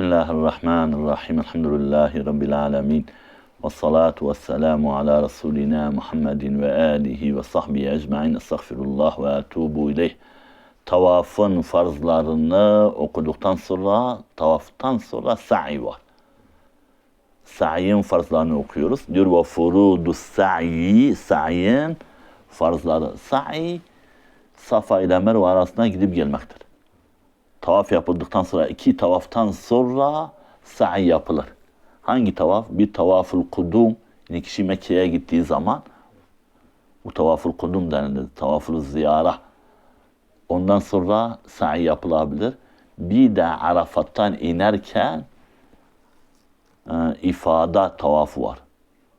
Bismillahirrahmanirrahim. Elhamdülillahi Rabbil alemin. Ve salatu ve selamu ala Resulina Muhammedin ve alihi ve sahbihi ecmain. Estağfirullah ve etubu ileyh. Tavafın farzlarını okuduktan sonra, tavaftan sonra sa'i var. Sa'yin farzlarını okuyoruz. Diyor ve furudu sa'i, sa'yin farzları. Sa'i, Safa ile Merve arasında gidip gelmektir. Tavaf yapıldıktan sonra, iki tavaftan sonra sa'i yapılır. Hangi tavaf? Bir tavaful kudum. Yani kişi Mekke'ye gittiği zaman bu tavaful kudum denilir. Tavaful ziyara. Ondan sonra sa'i yapılabilir. Bir de Arafat'tan inerken e, ifada tavafı var.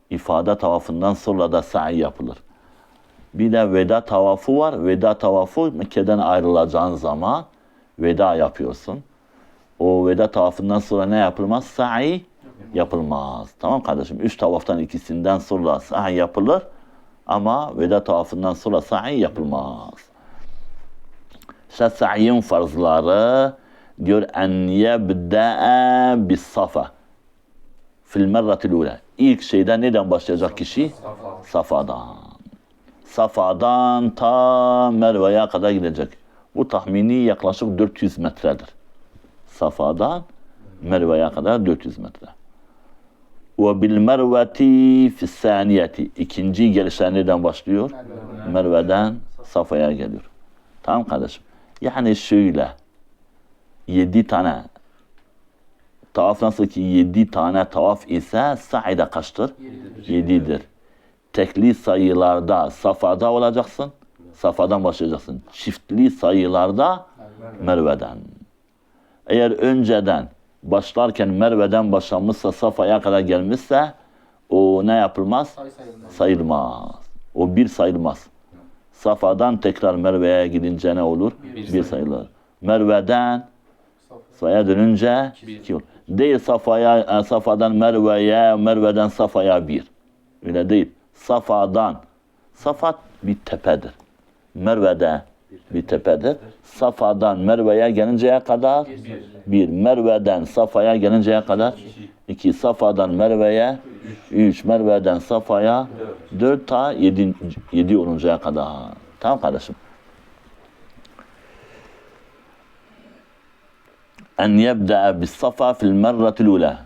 İfada tavafından sonra da sa'i yapılır. Bir de veda tavafı var. Veda tavafı Mekke'den ayrılacağın zaman veda yapıyorsun. O veda tavafından sonra ne yapılmaz? Sa'i yapılmaz. Tamam kardeşim? Üç tavaftan ikisinden sonra sa'i yapılır. Ama veda tavafından sonra sa'i yapılmaz. İşte sa'yin farzları diyor en yebda'a bis safa fil merratil ula. İlk şeyden neden başlayacak kişi? Safadan. Safadan ta Merve'ye kadar gidecek. Bu tahmini yaklaşık 400 metredir. Safadan Merve'ye kadar 400 metre. Ve bil merveti fissaniyeti. İkinci gelişler başlıyor? Merve'den Safa'ya geliyor. Tamam kardeşim. Yani şöyle. Yedi tane tavaf nasıl ki yedi tane tavaf ise sa'ide kaçtır? Yedidir. Tekli sayılarda Safa'da olacaksın. Safa'dan başlayacaksın. Çiftli sayılarda Merve'den. Eğer önceden başlarken Merve'den başlamışsa Safa'ya kadar gelmişse o ne yapılmaz? Sayılmaz. O bir sayılmaz. Safa'dan tekrar Merve'ye gidince ne olur? Bir, sayılır. Merve'den Safa'ya dönünce iki olur. Değil Safa'ya, e, Safa'dan Merve'ye, Merve'den Safa'ya bir. Öyle değil. Safa'dan. Safa bir tepedir. Merve'de bir tepedir. Safa'dan Merve'ye gelinceye kadar bir. Merve'den Safa'ya gelinceye kadar iki. Safa'dan Merve'ye üç. Merve'den Safa'ya dört ta yedi, yedi oluncaya kadar. Tamam kardeşim. En yebda'a bis safa fil merratil ula.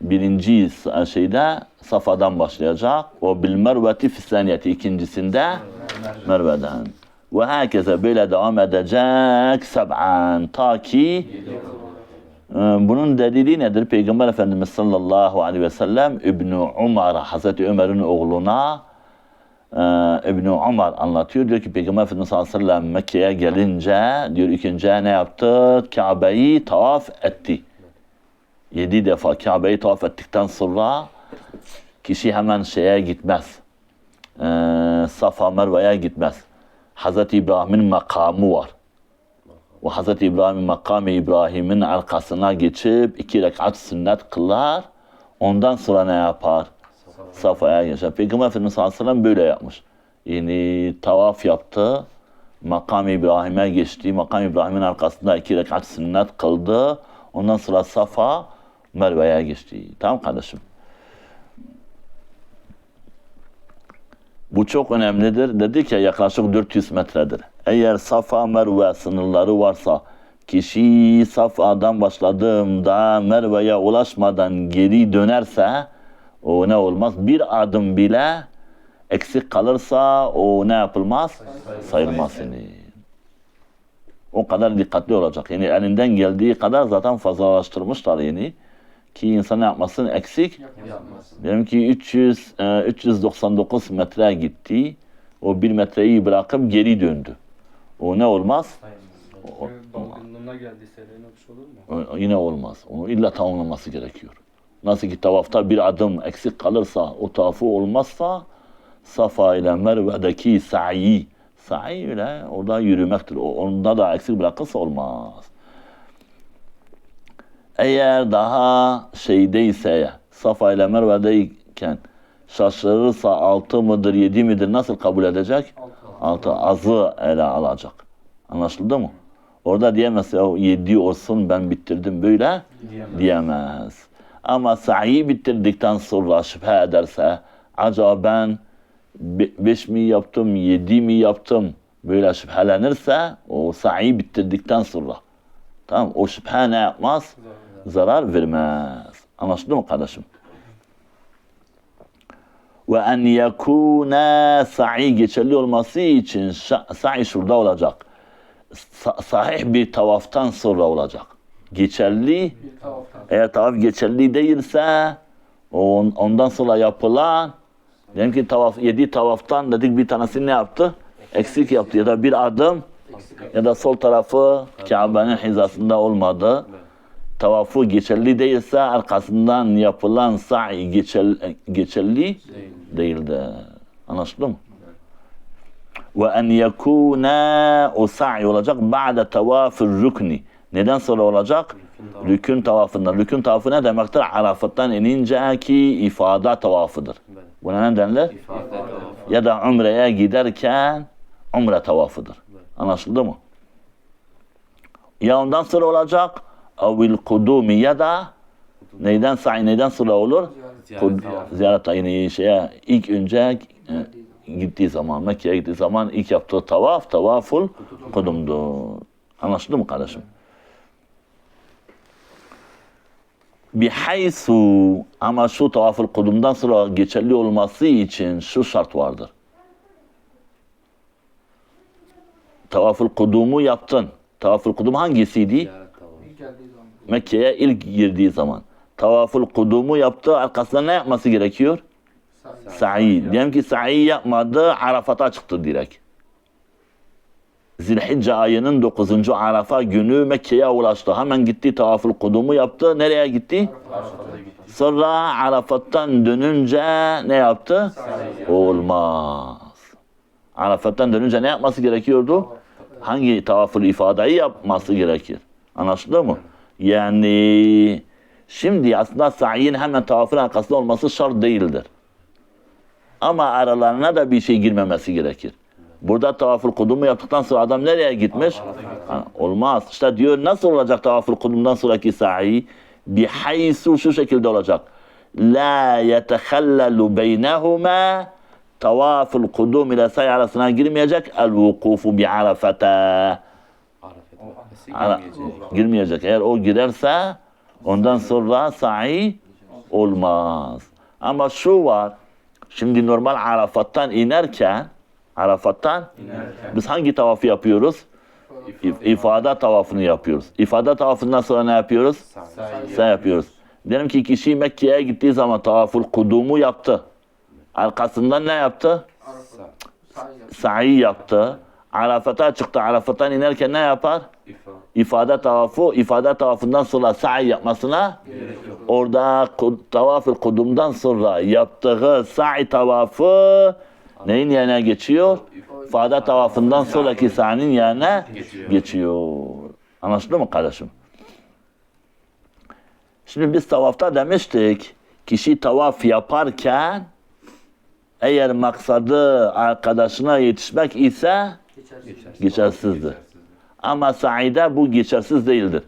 Birinci şeyde Safa'dan başlayacak. O bil merveti fissaniyeti. ikincisinde Merve'den. Ve herkese böyle devam edecek seb'an. Ta ki e, bunun delili nedir? Peygamber Efendimiz sallallahu aleyhi ve sellem İbni Umar, Hazreti Ömer'in oğluna e, İbni Umar anlatıyor. Diyor ki Peygamber Efendimiz sallallahu aleyhi ve sellem Mekke'ye gelince diyor ikinci ne yaptı? Kabe'yi tavaf etti. Yedi defa Kabe'yi tavaf ettikten sonra kişi hemen şeye gitmez. E, Safa Merve'ye gitmez. Hazreti İbrahim'in makamı var. O Hazreti İbrahim'in makamı İbrahim'in arkasına geçip iki rekat sünnet kılar. Ondan sonra ne yapar? Safa'ya geçer. Peygamber Efendimiz sallallahu aleyhi ve sellem böyle yapmış. Yani tavaf yaptı. Makam İbrahim'e geçti. Makam İbrahim'in arkasında iki rekat sünnet kıldı. Ondan sonra Safa Merve'ye geçti. Tamam kardeşim. Bu çok önemlidir. Dedik ya yaklaşık 400 metredir. Eğer Safa Merve sınırları varsa kişi Safa'dan başladığında Merve'ye ulaşmadan geri dönerse o ne olmaz? Bir adım bile eksik kalırsa o ne yapılmaz? Sayılmaz. O kadar dikkatli olacak. Yani elinden geldiği kadar zaten fazlalaştırmışlar yani ki insan ne yapmasın eksik Diyelim ki 300, e, 399 metre gitti. O bir metreyi bırakıp geri döndü. O ne olmaz? O- Dolgunluğuna geldiyse öyle olur mu? o- yine olmaz. Onu illa tamamlaması gerekiyor. Nasıl ki tavafta bir adım eksik kalırsa, o tavafı olmazsa Safa ile Merve'deki sa'i, sa'i ile orada yürümektir. Onda da eksik bırakırsa olmaz. Eğer daha şeydeyse, Safa ile Merve'deyken şaşırırsa altı mıdır, yedi midir nasıl kabul edecek? Altı azı ele alacak. Anlaşıldı mı? Orada diyemez ya yedi olsun ben bitirdim böyle diyemez. Ama sa'i bitirdikten sonra şüphe ederse acaba ben 5 mi yaptım, 7 mi yaptım böyle şüphelenirse o sa'i bitirdikten sonra tamam o şüphe ne yapmaz? Zarar vermez. Anlaşıldı mı kardeşim? Ve en yekûne sa'i geçerli olması için sa'i şurada olacak. Sa- sahih bir tavaftan sonra olacak. Geçerli eğer tavaf geçerli değilse on- ondan sonra yapılan diyelim ki tavaf, yedi tavaftan dedik bir tanesi ne yaptı? Eksik yaptı ya da bir adım ya da sol tarafı Kabe'nin hizasında olmadı. Tavafı geçerli değilse arkasından yapılan sa'i geçerli, geçerli değildir. Anlaşıldı mı? Ve en yekûne o sa'i olacak ba'de tavafir rükni. Neden sonra olacak? Rükün tavafından. Rükün tavafı ne demektir? Arafat'tan inince ki ifade tavafıdır. Buna ne denir? Ya da umreye giderken umre tavafıdır. Anlaşıldı mı? Ya ondan sonra olacak evil kudumi ya da neyden sa'i neyden sonra olur? Kud, ziyaret ayini şeye ilk önce e, gittiği zaman Mekke'ye gittiği zaman ilk yaptığı tavaf tavaful kudumdur. Anlaşıldı mı kardeşim? Bihaysu ama şu tavaful kudumdan sonra geçerli olması için şu şart vardır. Tavaful kudumu yaptın. Tavaful kudum hangisiydi? İlk geldiği zaman. Mekke'ye ilk girdiği zaman. Tavaful kudumu yaptı. Arkasından ne yapması gerekiyor? Sa'i. Diyelim ki sa'i yapmadı. Arafat'a çıktı direkt. Zilhicce ayının 9. Arafa günü Mekke'ye ulaştı. Hemen gitti tavaful kudumu yaptı. Nereye gitti? Sonra Arafat'tan dönünce ne yaptı? Olmaz. Arafat'tan dönünce ne yapması gerekiyordu? Hangi tavaful ifadeyi yapması gerekir? Anlaşıldı mı? Yani şimdi aslında sa'yin hemen tavafın arkasında olması şart değildir. Ama aralarına da bir şey girmemesi gerekir. Burada tavaful kudumu yaptıktan sonra adam nereye gitmiş? Ha, olmaz. İşte diyor nasıl olacak tavaful kudumdan sonraki sa'i? Bihaysu şu şekilde olacak. La yetehallalu beynehuma tavaful kudum ile sa'i arasına girmeyecek. El vukufu bi arafata. Ara- girmeyecek. Eğer o girerse ondan sonra sa'i olmaz. Ama şu var. Şimdi normal Arafat'tan inerken Arafat'tan biz hangi tavafı yapıyoruz? İf- İfade tavafını yapıyoruz. İfade tavafından sonra ne yapıyoruz? Sa yapıyoruz. Diyelim ki kişi Mekke'ye gittiği zaman tavaful kudumu yaptı. Arkasından ne yaptı? Sa'i yaptı. Arafat'a çıktı. Arafat'tan inerken ne yapar? İfade tavafı, ifade tavafından sonra sa'i yapmasına orada tavaf-ı kudumdan sonra yaptığı sa'i tavafı neyin yerine geçiyor? İfade tavafından sonraki sa'nin yerine geçiyor. Anlaşıldı mı kardeşim? Şimdi biz tavafta demiştik, kişi tavaf yaparken eğer maksadı arkadaşına yetişmek ise Geçersiz. geçersizdir. Ama sa'ide bu geçersiz değildir.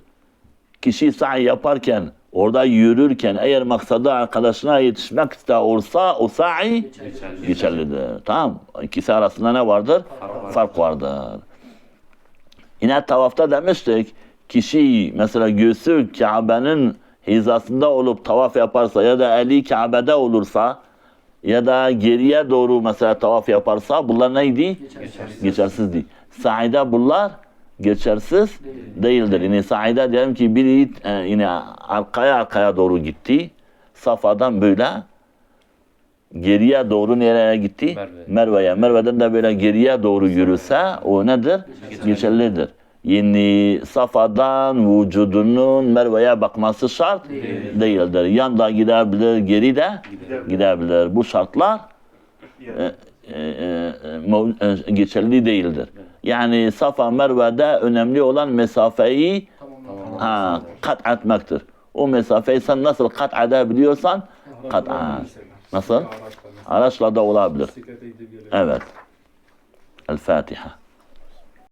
Kişi sa'i yaparken, orada yürürken eğer maksadı arkadaşına yetişmek de olsa o sa'i geçerlidir. Tamam. İkisi arasında ne vardır? Fark vardır. Yine tavafta demiştik, kişi mesela göğsü Kabe'nin hizasında olup tavaf yaparsa ya da eli Kabe'de olursa ya da geriye doğru mesela tavaf yaparsa bunlar neydi? Geçersiz. geçersizdi. Sa'ide bunlar geçersiz değildir. Yine sa'ide diyelim ki biri e, yine arkaya arkaya doğru gitti. Safa'dan böyle geriye doğru nereye gitti? Merve. Merve'ye. Merve'den de böyle geriye doğru yürüse o nedir? Geçerlidir. Yani Safa'dan vücudunun Merve'ye bakması şart değildir. Yanda gidebilir, geri de gidebilir. Bu şartlar e, e, e, e, geçerli değildir. Yani Safa Merve'de önemli olan mesafeyi Tamam. ha, kat etmektir. O mesafeyi sen nasıl kat edebiliyorsan kat et. Nasıl? Araçla da olabilir. Evet. El Fatiha.